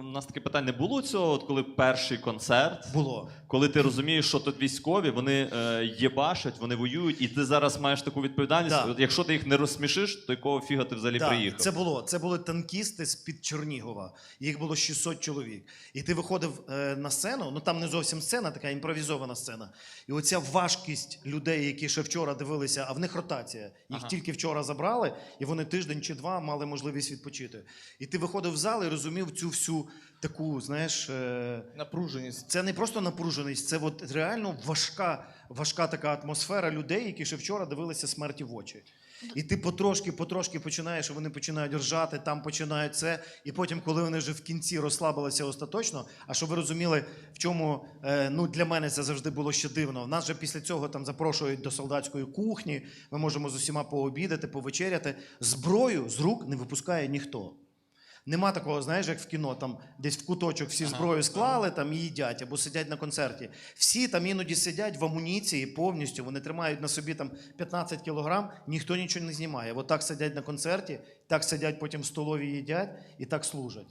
у нас таке питання не було цього, от коли перший концерт, Було. коли ти розумієш, що тут військові, вони е, єбашать, вони воюють, і ти зараз маєш таку відповідальність. Да. От якщо ти їх не розсмішиш, то якого фіга ти взагалі приїхав? Це було. Це були танкісти з-під Чернігова. Їх було 600 чоловік. І ти виходив е, на сцену, ну там не зовсім сцена, така імпровізована сцена. І оця важкість людей, які ще вчора дивилися, а в них ротація. Їх Ага. тільки вчора забрали, і вони тиждень чи два мали можливість відпочити. І ти виходив в зал і розумів цю всю таку, знаєш. Е, Напруженість. це не просто напруженість, це от реально важка, важка така атмосфера людей, які ще вчора дивилися смерті в очі. І ти потрошки, потрошки починаєш, вони починають ржати, там починають це. І потім, коли вони вже в кінці розслабилися остаточно, а щоб ви розуміли, в чому е, ну для мене це завжди було ще дивно. В Нас же після цього там запрошують до солдатської кухні. Ми можемо з усіма пообідати, повечеряти. Зброю з рук не випускає ніхто. Нема такого, знаєш, як в кіно, там десь в куточок всі зброю склали там і їдять або сидять на концерті. Всі там іноді сидять в амуніції повністю, вони тримають на собі там 15 кілограм, ніхто нічого не знімає. От так сидять на концерті, так сидять потім в столові їдять і так служать.